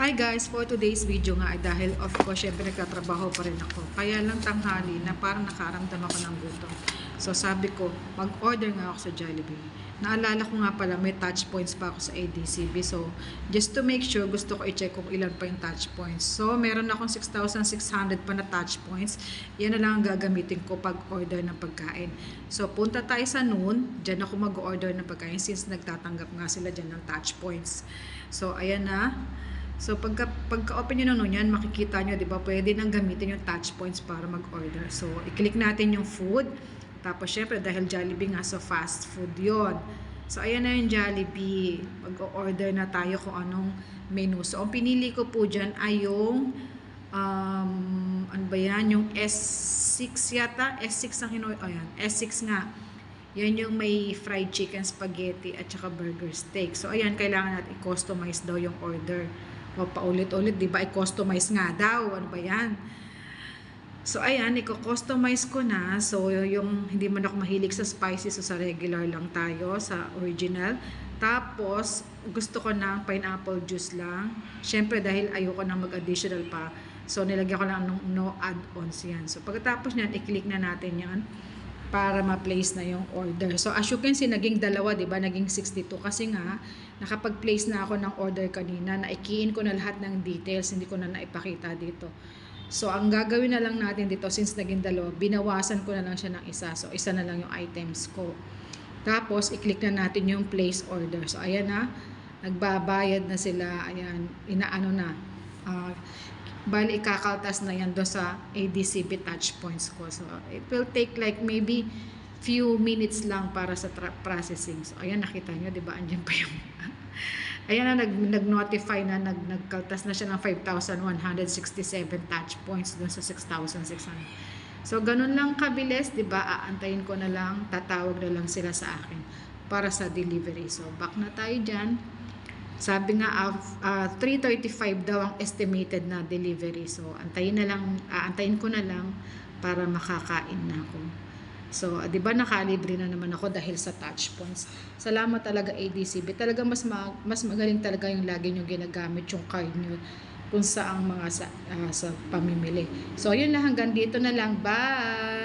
Hi guys, for today's video nga ay dahil of course syempre nagtatrabaho pa rin ako. Kaya lang tanghali na parang nakaramdam ako ng gutom. So sabi ko, mag-order nga ako sa Jollibee. Naalala ko nga pala may touch points pa ako sa ADCB. So just to make sure, gusto ko i-check kung ilan pa yung touch points. So meron akong 6,600 pa na touch points. Yan na lang ang gagamitin ko pag order ng pagkain. So punta tayo sa noon. Diyan ako mag-order ng pagkain since nagtatanggap nga sila dyan ng touch points. So ayan na. So pagka pagka-open niyo ng yan, makikita niyo 'di ba, pwede nang gamitin yung touch points para mag-order. So i-click natin yung food. Tapos syempre dahil Jollibee nga so fast food 'yon. So ayan na yung Jollibee. Mag-order na tayo kung anong menu. So ang pinili ko po diyan ay yung um ano ba yan? Yung S6 yata, S6 ang hino ayan, S6 nga. Yan yung may fried chicken spaghetti at saka burger steak. So ayan, kailangan natin i-customize daw yung order. O paulit-ulit, di ba? I-customize nga daw. Ano ba yan? So ayan, i-customize ko na. So yung hindi man ako mahilig sa spicy, so sa regular lang tayo, sa original. Tapos, gusto ko ng pineapple juice lang. Siyempre, dahil ayoko na mag-additional pa. So, nilagyan ko lang ng no add-ons yan. So, pagkatapos niyan, i-click na natin yan para ma-place na yung order. So, as you can see, naging dalawa, di ba? Naging 62. Kasi nga, nakapag-place na ako ng order kanina. Naikiin ko na lahat ng details. Hindi ko na naipakita dito. So, ang gagawin na lang natin dito, since naging dalawa, binawasan ko na lang siya ng isa. So, isa na lang yung items ko. Tapos, i-click na natin yung place order. So, ayan na. Nagbabayad na sila. Ayan. Inaano na. Ah, bali, ikakaltas na yan doon sa ADCB touch points ko. So, it will take like maybe few minutes lang para sa processing. So, ayan, nakita nyo, di ba? Andiyan pa yung... ayan na, nag, nag-notify na, nag, nagkaltas na siya ng 5,167 touch points doon sa 6,600. So, ganun lang kabilis, di ba? Aantayin ko na lang, tatawag na lang sila sa akin para sa delivery. So, back na tayo dyan. Sabi nga, uh, 3.35 daw ang estimated na delivery. So, antayin na lang, aantayin ko na lang para makakain na ako. So, ah, 'di ba nakalibre na naman ako dahil sa touch points. Salamat talaga ADCB. Talaga mas ma- mas magaling talaga yung lagi niyo ginagamit yung card niyo kung saang mga sa, ah, sa pamimili. So, yun lang hanggang dito na lang. Bye.